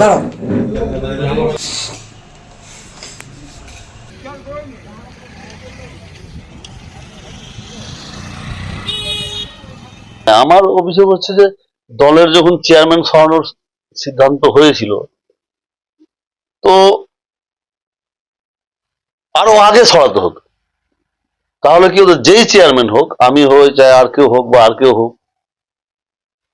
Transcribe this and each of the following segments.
দাঁড়াও। আমার অভিযোগ হচ্ছে যে দলের যখন চেয়ারম্যান সরানোর সিদ্ধান্ত হয়েছিল, তো আরও আগে সরাতে হতো তাহলে কি হতো যেই চেয়ারম্যান হোক, আমি হই, চাই আর কেউ হোক বা আর কেউ হোক,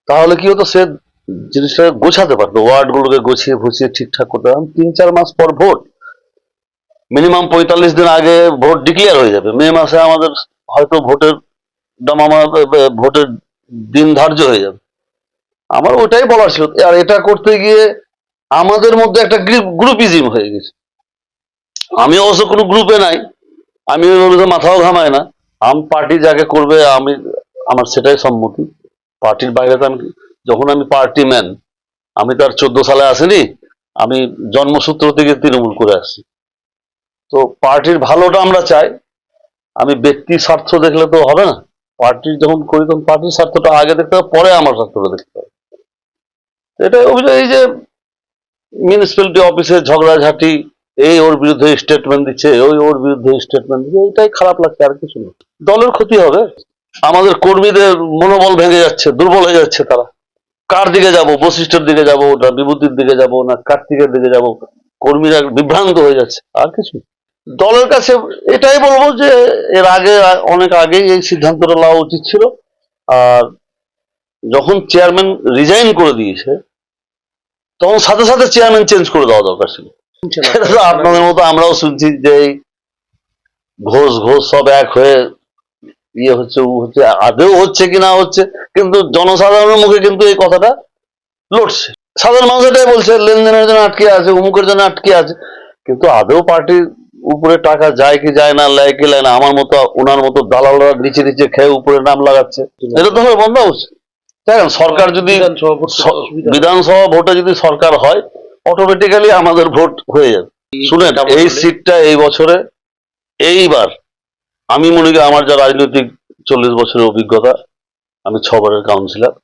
তাহলে কি হতো সে জিনিসটাকে গোছাতে পারতো। ওয়ার্ড গুলোকে গুছিয়ে ফুছিয়ে ঠিকঠাক করতে পারতো। তিন, চার মাস পর ভোট। মিনিমাম পঁয়তাল্লিশ দিন আগে ভোট ডিক্লেয়ার হয়ে যাবে। মে মাসে আমাদের হয়তো ভোটের দাম আমার ভোটের দিন ধার্য হয়ে যাবে। আমার ওটাই বলার ছিল। আর এটা করতে গিয়ে আমাদের মধ্যে একটা গ্রুপ, গ্রুপিজম হয়ে গেছে। আমি অবশ্য কোনো গ্রুপে নাই। আমি মাথাও ঘামাই না। আম পার্টি যাকে করবে, আমি, আমার সেটাই সম্মতি। পার্টির বাইরে তো আমি যখন আমি পার্টি ম্যান আমি তার চোদ্দ সালে আসিনি, আমি জন্মসূত্র থেকে তৃণমূল করে আসছি। তো পার্টির ভালোটা আমরা চাই, আমি ব্যক্তি স্বার্থ দেখলে তো হবে না। পার্টির যখন করি তখন পার্টির স্বার্থটা আগে দেখতে হবে, পরে আমার স্বার্থটা দেখতে হবে। এটাই অভিযোগ, এই যে মিউনিসিপ্যালিটি অফিসে ঝগড়াঝাটি, এই ওর বিরুদ্ধে স্টেটমেন্ট দিচ্ছে, ওই ওর বিরুদ্ধে স্টেটমেন্ট দিচ্ছে এটাই খারাপ লাগছে, আর কিছু না। দলের ক্ষতি হবে। আমাদের কর্মীদের মনোবল ভেঙে যাচ্ছে, দুর্বল হয়ে যাচ্ছে তারা। কার দিকে যাব? বশিষ্ঠের দিকে যাব না বিভূতির দিকে যাব না কার্তিকের দিকে যাব? কর্মীরা বিভ্রান্ত হয়ে যাচ্ছে। আর কিছু। দলের কাছে এটাই বলব যে, এর আগে, অনেক আগেই এই সিদ্ধান্তটা নেওয়া উচিত ছিল। আর যখন চেয়ারম্যান রিজাইন করে দিয়েছে, তখন সাথে সাথে চেয়ারম্যান চেঞ্জ করে দেওয়া দরকার ছিল। আপনাদের মতো আমরাও শুনছি যে ঘোষ ঘোষ সব এক হয়ে ইয়ে হচ্ছে উ হচ্ছে আদেও হচ্ছে কি না হচ্ছে কিন্তু জনসাধারণের মুখে কিন্তু এই কথাটা লড়ছে। সাধারণ মানুষ এটাই বলছে লেনদেনের জন্য আটকে আছে উমুকের জন্য আটকে আছে। কিন্তু আদেও পার্টির উপরে টাকা যায় কি যায় না লেয় কি লেয় না আমার মতো ওনার মতো দালালরা নিচে নিচে খেয়ে উপরে নাম লাগাচ্ছে এটা তো হবে বন্ধ উচিত দেখেন সরকার যদি বিধানসভা ভোটে যদি সরকার হয় অটোমেটিক্যালি আমাদের ভোট হয়ে যাবে। শুনেন এই সিটটা এই বছরে এইবার আমি মনে করি আমার যা রাজনৈতিক চল্লিশ বছরের অভিজ্ঞতা আমি ছবারের কাউন্সিলর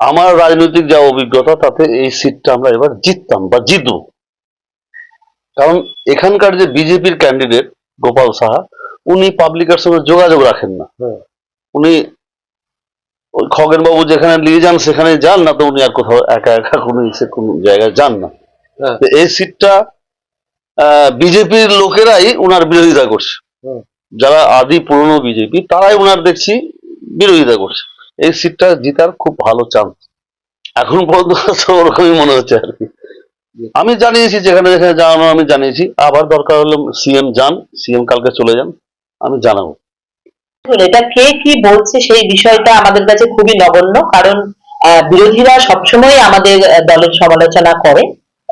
আমার রাজনৈতিক যা অভিজ্ঞতা তাতে এই সিটটা আমরা এবার জিততাম বা জিতব। কারণ এখানকার যে বিজেপির ক্যান্ডিডেট গোপাল সাহা উনি পাবলিকের সঙ্গে যোগাযোগ রাখেন না। উনি ওই খগেন বাবু যেখানে নিয়ে যান সেখানে যান না তো উনি আর কোথাও একা একা কোনো সে কোনো জায়গায় যান না। হ্যাঁ। এই সিটটা বিজেপির লোকেরাই উনার বিরোধিতা করছে। যারা আদি পুরনো বিজেপি তারাই উনার দেখছি বিরোধিতা করছে। এই সিটটা জিতার খুব ভালো চান্স এখন পর্যন্ত ওরকমই মনে হচ্ছে আর কি। আমি জানিয়েছি যেখানে যেখানে জানানো আমি জানিয়েছি। আবার দরকার হলে সিএম যান সিএম কালকে চলে যান আমি জানাব। এটা কে কি বলছে সেই বিষয়টা আমাদের কাছে খুবই নগণ্য কারণ আহ, বিরোধীরা সবসময় আমাদের দলের সমালোচনা করে।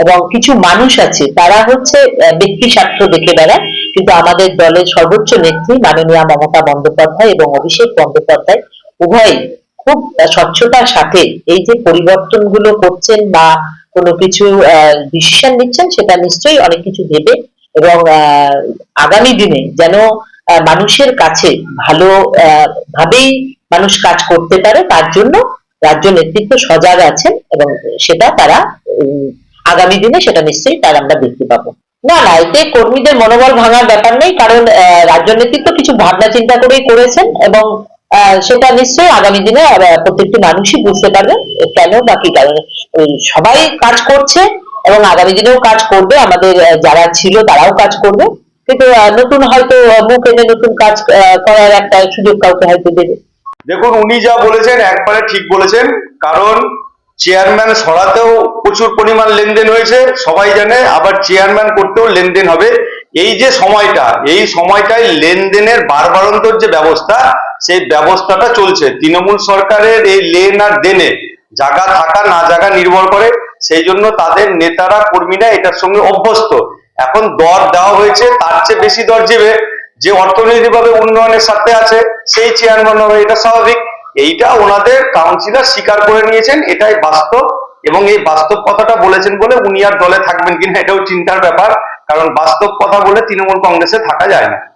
এবং কিছু মানুষ আছে, তারা হচ্ছে ব্যক্তি স্বার্থ দেখে বেড়ায়। কিন্তু আমাদের দলের সর্বোচ্চ নেত্রী মাননীয়া মমতা বন্দ্যোপাধ্যায় এবং অভিষেক বন্দ্যোপাধ্যায় উভয়ই খুব স্বচ্ছতার সাথে এই যে পরিবর্তনগুলো করছেন বা কোনো কিছু ডিসিশন নিচ্ছেন, সেটা নিশ্চয়ই অনেক কিছু দেবে এবং আগামী দিনে যেন মানুষের কাছে ভালো ভাবেই মানুষ কাজ করতে পারে, তার জন্য রাজ্য নেতৃত্ব সজাগ আছেন এবং সেটা তারা আগামী দিনে সেটা নিশ্চয়ই তার আমরা দেখতে পাবো। না না, এতে কর্মীদের মনোবল ভাঙার ব্যাপার নেই, কারণ রাজ্য নেতৃত্ব কিছু ভাবনা চিন্তা করেই করেছেন এবং সেটা নিশ্চয়ই আগামী দিনে প্রত্যেকটি মানুষই বুঝতে পারবে কেন বা কি কারণে। সবাই কাজ করছে এবং আগামী দিনেও কাজ করবে, আমাদের যারা ছিল তারাও কাজ করবে। কিন্তু নতুন হয়তো মুখ এনে নতুন কাজ করার একটা সুযোগ কাউকে হয়তো দেবে। দেখুন, উনি যা বলেছেন একবারে ঠিক বলেছেন, কারণ চেয়ারম্যান সরাতেও প্রচুর পরিমাণ লেনদেন হয়েছে, সবাই জানে, আবার চেয়ারম্যান করতেও লেনদেন হবে। এই যে সময়টা, এই সময়টায় লেনদেনের বারবারন্তর যে ব্যবস্থা, সেই ব্যবস্থাটা চলছে। তৃণমূল সরকারের এই লেন আর দেনে, জায়গা থাকা না জায়গা নির্ভর করে, সেই জন্য তাদের নেতারা, কর্মীরা এটার সঙ্গে অভ্যস্ত। এখন দর দেওয়া হয়েছে, তার চেয়ে বেশি দর যাবে যে অর্থনৈতিকভাবে উন্নয়নের সাথে আছে, সেই চেয়ারম্যান হবে, এটা স্বাভাবিক। এইটা ওনাদের কাউন্সিলর স্বীকার করে নিয়েছেন, এটাই বাস্তব এবং এই বাস্তব কথাটা বলেছেন বলে উনি আর দলে থাকবেন কিনা এটাও চিন্তার ব্যাপার, কারণ বাস্তব কথা বলে তৃণমূল কংগ্রেসে থাকা যায় না।